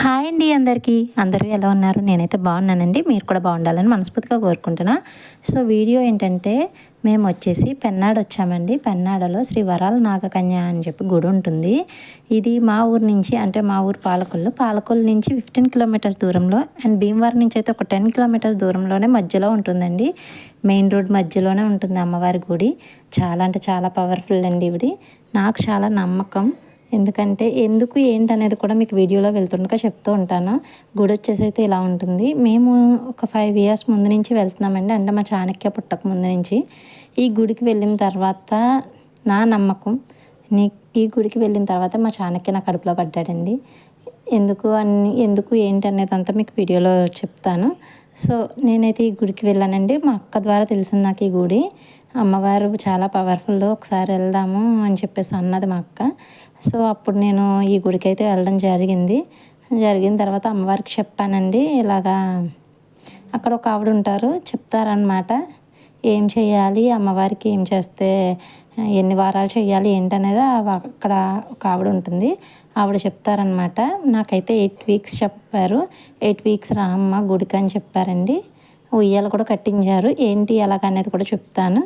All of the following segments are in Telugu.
హాయ్ అండి అందరికీ. అందరూ ఎలా ఉన్నారు? నేనైతే బాగున్నానండి. మీరు కూడా బాగుండాలని మనస్ఫూర్తిగా కోరుకుంటున్నా. సో వీడియో ఏంటంటే మేము వచ్చేసి పెన్నాడు వచ్చామండి. పెన్నాడలో శ్రీ వరాల నాగకన్య అని చెప్పి గుడి ఉంటుంది. ఇది మా ఊరు నుంచి అంటే మా ఊరు పాలకొల్లు. పాలకొల్లు నుంచి ఫిఫ్టీన్ కిలోమీటర్స్ దూరంలో అండ్ భీమవరం నుంచి అయితే ఒక టెన్ కిలోమీటర్స్ దూరంలోనే మధ్యలో ఉంటుందండి. మెయిన్ రోడ్ మధ్యలోనే ఉంటుంది అమ్మవారి గుడి. చాలా అంటే చాలా పవర్ఫుల్ అండి ఇవిడి. నాకు చాలా నమ్మకం. ఎందుకంటే ఎందుకు ఏంటి అనేది కూడా మీకు వీడియోలో వెళ్తుండగా చెప్తూ ఉంటాను. గుడి వచ్చేసి అయితే ఇలా ఉంటుంది. మేము ఒక ఫైవ్ ఇయర్స్ ముందు నుంచి వెళ్తున్నామండి. అంటే మా చాణక్య పుట్టక ముందు నుంచి. ఈ గుడికి వెళ్ళిన తర్వాత నా నమ్మకం నీ ఈ గుడికి వెళ్ళిన తర్వాత మా చాణక్య నా కడుపులో పడ్డాడండి. ఎందుకు అన్ని ఎందుకు ఏంటి అనేది అంతా మీకు వీడియోలో చెప్తాను. సో నేనైతే ఈ గుడికి వెళ్ళానండి. మా అక్క ద్వారా తెలిసింది నాకు ఈ గుడి. అమ్మవారు చాలా పవర్ఫుల్ ఒకసారి వెళ్దాము అని చెప్పేసి అన్నది మా అక్క. సో అప్పుడు నేను ఈ గుడికి అయితే వెళ్ళడం జరిగింది. జరిగిన తర్వాత అమ్మవారికి చెప్పానండి ఇలాగా అక్కడ ఒక ఆవిడ ఉంటారు చెప్తారనమాట ఏం చేయాలి అమ్మవారికి ఏం చేస్తే ఎన్ని వారాలు చేయాలి ఏంటనేది అక్కడ ఒక ఆవిడ ఉంటుంది. ఆవిడ చెప్తారనమాట నాకైతే ఎయిట్ వీక్స్ చెప్పారు. ఎయిట్ వీక్స్ రామ్మ గుడికి అని చెప్పారండి. ఉయ్యాలు కూడా కట్టించారు. ఏంటి ఎలాగనేది కూడా చెప్తాను.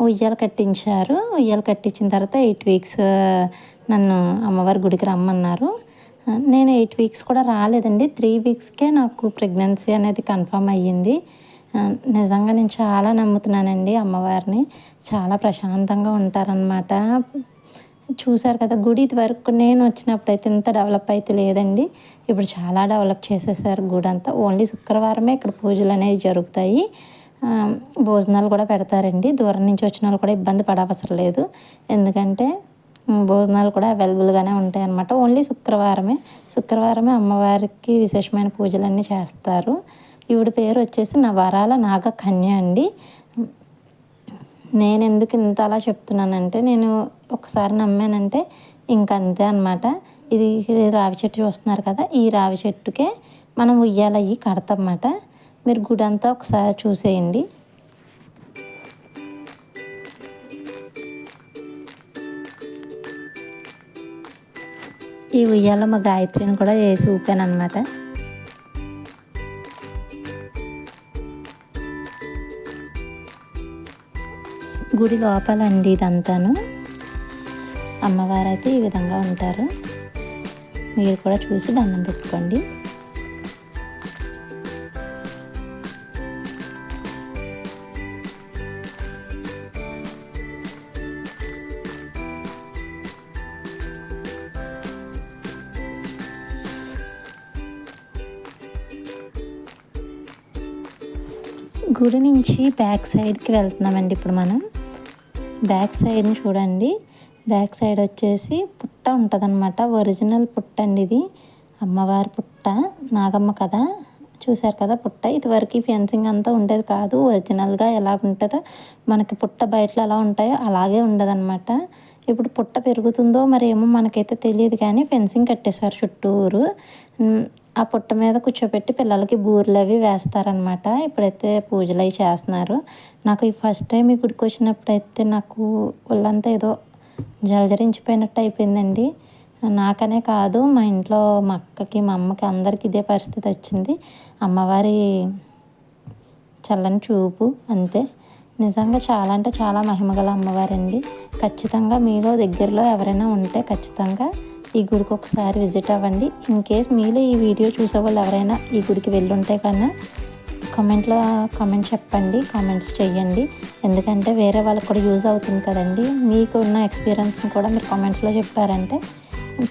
ఉయ్యాలు కట్టించారు. ఉయ్యాలు కట్టించిన తర్వాత ఎయిట్ వీక్స్ నన్ను అమ్మవారి గుడికి రమ్మన్నారు. నేను ఎయిట్ వీక్స్ కూడా రాలేదండి. త్రీ వీక్స్కే నాకు ప్రెగ్నెన్సీ అనేది కన్ఫర్మ్ అయ్యింది. నిజంగా నేను చాలా నమ్ముతున్నానండి అమ్మవారిని. చాలా ప్రశాంతంగా ఉంటారనమాట చూశారు కదా గుడి ఇది వరకు నేను వచ్చినప్పుడు అయితే ఇంత డెవలప్ అయితే లేదండి. ఇప్పుడు చాలా డెవలప్ చేసేసారు గుడి అంతా ఓన్లీ శుక్రవారమే ఇక్కడ పూజలు అనేది జరుగుతాయి. భోజనాలు కూడా పెడతారండి. దూరం నుంచి వచ్చిన వాళ్ళు కూడా ఇబ్బంది పడవసరం లేదు. ఎందుకంటే భోజనాలు కూడా అవైలబుల్గానే ఉంటాయి అన్నమాట. ఓన్లీ శుక్రవారమే. శుక్రవారమే అమ్మవారికి విశేషమైన పూజలన్నీ చేస్తారు. ఈవిడ పేరు వచ్చేసి నవరాల నాగ కన్య అండి. నేను ఎందుకు ఇంత అలా చెప్తున్నానంటే నేను ఒకసారి నమ్మానంటే ఇంకంతే అనమాట ఇది రావి చెట్టు చూస్తున్నారు కదా ఈ రావి చెట్టుకే మనం ఉయ్యాలయ్యి కడతామన్నమాట మీరు గుడి అంతా ఒకసారి చూసేయండి. ఈ ఉయ్యాల మా గాయత్రిని కూడా వేసి ఊపాను అనమాట గుడి లోపలండి ఇదంతాను. అమ్మవారు అయితే ఈ విధంగా ఉంటారు. మీరు కూడా చూసి దండం పెట్టుకోండి. గుడి నుంచి బ్యాక్ సైడ్కి వెళ్తున్నామండి ఇప్పుడు మనం. బ్యాక్ సైడ్ని చూడండి. బ్యాక్ సైడ్ వచ్చేసి పుట్ట ఉంటుందన్నమాట. ఒరిజినల్ పుట్ట అండి ఇది. అమ్మవారి పుట్ట నాగమ్మ కదా చూశారు కదా పుట్ట? ఇదివరకు ఫెన్సింగ్ అంతా ఉండేది కాదు. ఒరిజినల్గా ఎలా ఉంటుందో మనకి పుట్ట బయటలో ఎలా ఉంటాయో అలాగే ఉండదన్నమాట. ఇప్పుడు పుట్ట పెరుగుతుందో మరి ఏమో మనకైతే తెలియదు కానీ ఫెన్సింగ్ కట్టేశారు చుట్టూరు. ఆ పుట్ట మీద కూర్చోబెట్టి పిల్లలకి బూరెలు అవి వేస్తారనమాట ఇప్పుడైతే పూజలు అవి చేస్తున్నారు. నాకు ఈ ఫస్ట్ టైం ఈ గుడికి వచ్చినప్పుడైతే నాకు ఒళ్ళంతా ఏదో జలజరించిపోయినట్టు అయిపోయిందండి. నాకనే కాదు మా ఇంట్లో మా అక్కకి మా అమ్మకి అందరికి ఇదే పరిస్థితి వచ్చింది. అమ్మవారి చల్లని చూపు అంతే. నిజంగా చాలా అంటే చాలా మహిమగల అమ్మవారండి. ఖచ్చితంగా మీలో దగ్గరలో ఎవరైనా ఉంటే ఖచ్చితంగా ఈ గుడికి ఒకసారి విజిట్ అవ్వండి. ఇన్ కేస్ మీలో ఈ వీడియో చూసే వాళ్ళు ఎవరైనా ఈ గుడికి వెళ్ళుంటే కన్నా కామెంట్లో కామెంట్ చెప్పండి కామెంట్స్ చేయండి ఎందుకంటే వేరే వాళ్ళకి కూడా యూజ్ అవుతుంది కదండి. మీకు ఉన్న ఎక్స్పీరియన్స్ని కూడా మీరు కామెంట్స్లో చెప్పారంటే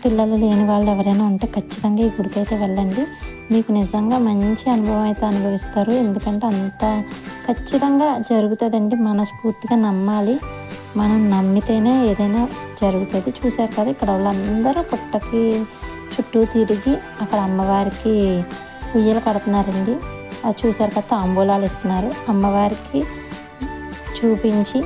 పిల్లలు లేని వాళ్ళు ఎవరైనా ఉంటే ఖచ్చితంగా ఈ గుడికి అయితే వెళ్ళండి. మీకు నిజంగా మంచి అనుభవం అయితే అనుభవిస్తారు. ఎందుకంటే అంత ఖచ్చితంగా జరుగుతుందండి. మనస్ఫూర్తిగా నమ్మాలి. మనం నమ్మితేనే ఏదైనా జరుగుతుంది. చూసారు కదా ఇక్కడ వాళ్ళందరూ పుట్టకి చుట్టూ తిరిగి అక్కడ అమ్మవారికి ఉయ్యలు కడుతున్నారండి. అది చూసారు కదా తాంబూలాలు ఇస్తున్నారు. అమ్మవారికి చూపించి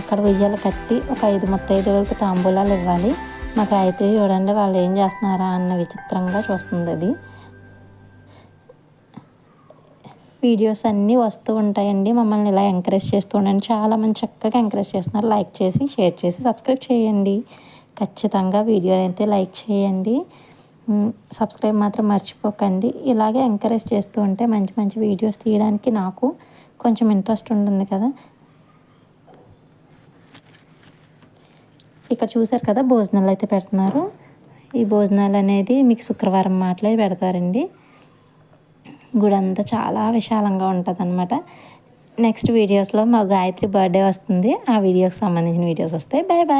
అక్కడ ఉయ్యలు కట్టి ఒక ఐదు ముత్తైదు వరకు తాంబూలాలు ఇవ్వాలి. మాకు అయితే చూడండి వాళ్ళు ఏం చేస్తున్నారా అన్న విచిత్రంగా చూస్తుంది అది. వీడియోస్ అన్నీ వస్తూ ఉంటాయండి. మమ్మల్ని ఇలా ఎంకరేజ్ చేస్తూ ఉండండి. చాలామంది చక్కగా ఎంకరేజ్ చేస్తున్నారు. లైక్ చేసి షేర్ చేసి సబ్స్క్రైబ్ చేయండి. ఖచ్చితంగా వీడియోని అయితే లైక్ చేయండి. సబ్స్క్రైబ్ మాత్రం మర్చిపోకండి. ఇలాగే ఎంకరేజ్ చేస్తూ ఉంటే మంచి మంచి వీడియోస్ తీయడానికి నాకు కొంచెం ఇంట్రెస్ట్ ఉంటుంది కదా. ఇక్కడ చూసారు కదా భోజనాలు అయితే పెడుతున్నారు. ఈ భోజనాలు అనేది మీకు శుక్రవారం మాటలే పెడతారండి. గుడి అంతా చాలా విశాలంగా ఉంటుంది అనమాట నెక్స్ట్ వీడియోస్లో మా గాయత్రి బర్త్డే వస్తుంది. ఆ వీడియోకి సంబంధించిన వీడియోస్ వస్తాయి. Bye bye